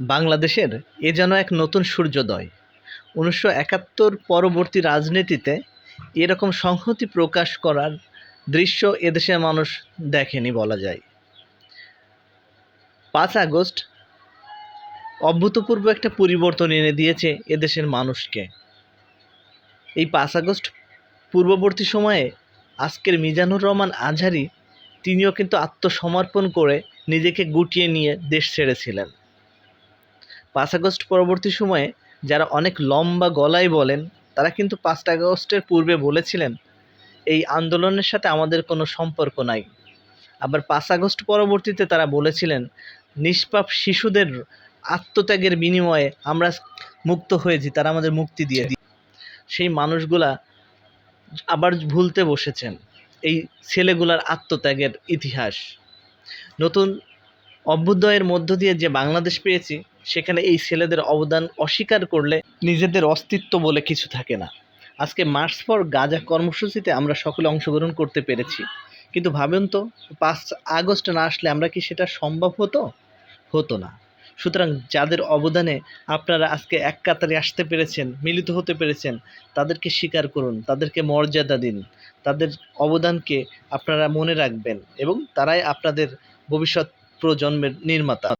বাংলাদেশের এ যেন এক নতুন সূর্যোদয়। উনিশশো একাত্তর পরবর্তী রাজনীতিতে এরকম সংহতি প্রকাশ করার দৃশ্য এদেশের মানুষ দেখেনি বলা যায়। পাঁচ আগস্ট অভূতপূর্ব একটা পরিবর্তন এনে দিয়েছে এদেশের মানুষকে। এই পাঁচ আগস্ট পূর্ববর্তী সময়ে আজকের মিজানুর রহমান আজহারি তিনিও কিন্তু আত্মসমর্পণ করে নিজেকে গুটিয়ে নিয়ে দেশ ছেড়েছিলেন। পাঁচ আগস্ট পরবর্তী সময়ে যারা অনেক লম্বা গলায় বলেন, তারা কিন্তু পাঁচ আগস্টের পূর্বে বলেছিলেন, এই আন্দোলনের সাথে আমাদের কোনো সম্পর্ক নাই। আবার পাঁচ আগস্ট পরবর্তীতে তারা বলেছিলেন, নিষ্পাপ শিশুদের আত্মত্যাগের বিনিময়ে আমরা মুক্ত হয়েছি, তারা আমাদের মুক্তি দিয়ে সেই মানুষগুলা আবার ভুলতে বসেছেন, এই ছেলেগুলার আত্মত্যাগের ইতিহাস। নতুন অভ্যুদয়ের মধ্য দিয়ে যে বাংলাদেশ পেয়েছি সেখানে এই ছেলেদের অবদান অস্বীকার করলে নিজেদের অস্তিত্ব বলে কিছু থাকে না। আজকে মার্চ ফর গাজা কর্মসূচিতে আমরা সকলে অংশগ্রহণ করতে পেরেছি। কিন্তু ভাবেন তো, পাঁচ আগস্ট না আসলে আমরা কি সেটা সম্ভব হতো? হতো না। সুতরাং যাদের অবদানে আপনারা আজকে এক কাতারে আসতে পেরেছেন, মিলিত হতে পেরেছেন, তাদেরকে স্বীকার করুন, তাদেরকে মর্যাদা দিন, তাদের অবদানকে আপনারা মনে রাখবেন এবং তারাই আপনাদের ভবিষ্যৎ প্রজন্মের নির্মাতা।